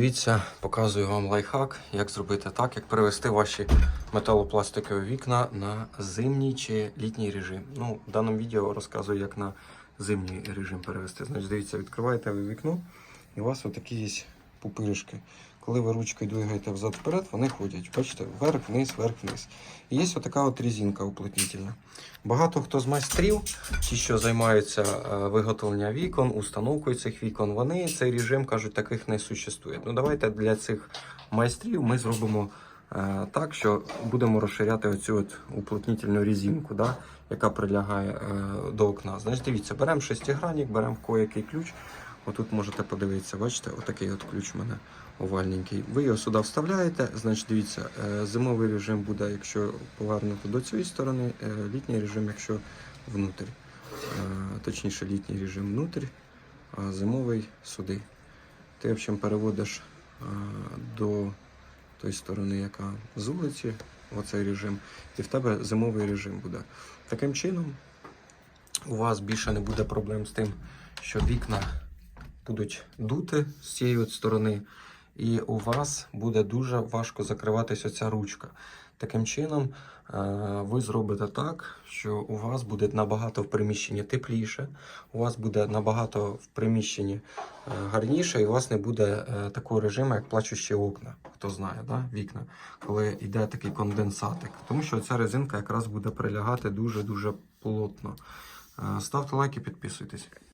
Дивіться, показую вам лайфхак, як зробити так, як перевести ваші металопластикові вікна на зимній чи літній режим. Ну, в даному відео розказую, як на зимній режим перевести. Значить, дивіться, відкриваєте ви вікно, і у вас отакі є пупиришки. Коли ви ручкою двигаєте взад-вперед, вони ходять. Бачите, вверх-вниз, вверх-вниз. І є отака от резинка уплотнительна. Багато хто з майстрів, ті, що займаються е, виготовленням вікон, установкою цих вікон, вони цей режим кажуть, таких не существує. Ну давайте для цих майстрів ми зробимо е, так, що будемо розширяти оцю от уплотнительну резинку, да, яка прилягає е, до окна. Значить, дивіться, беремо шестигранник, беремо коякий ключ. Отут можете подивитися, бачите, отакий от ключ у мене овальненький. Ви його сюди вставляєте. Значить, дивіться, е, зимовий режим буде, якщо повернути до цієї сторони, е, літній режим, якщо внутрь. Е, Точніше, літній режим внутрь, а зимовий сюди. Ти, в общем, переводиш до тої сторони, яка з вулиці, оцей режим, і в тебе зимовий режим буде. Таким чином, у вас більше не буде проблем з тим, що вікна будуть дути з цієї от сторони, і у вас буде дуже важко закриватися оця ручка. Таким чином, е, ви зробите так, що у вас буде набагато в приміщенні тепліше, у вас буде набагато в приміщенні е, гарніше, і у вас не буде е, такого режиму, як плачущі окна. Хто знає, да? вікна, коли йде такий конденсатик. Тому що ця резинка якраз буде прилягати дуже-дуже плотно. Ставте лайки, підписуйтесь.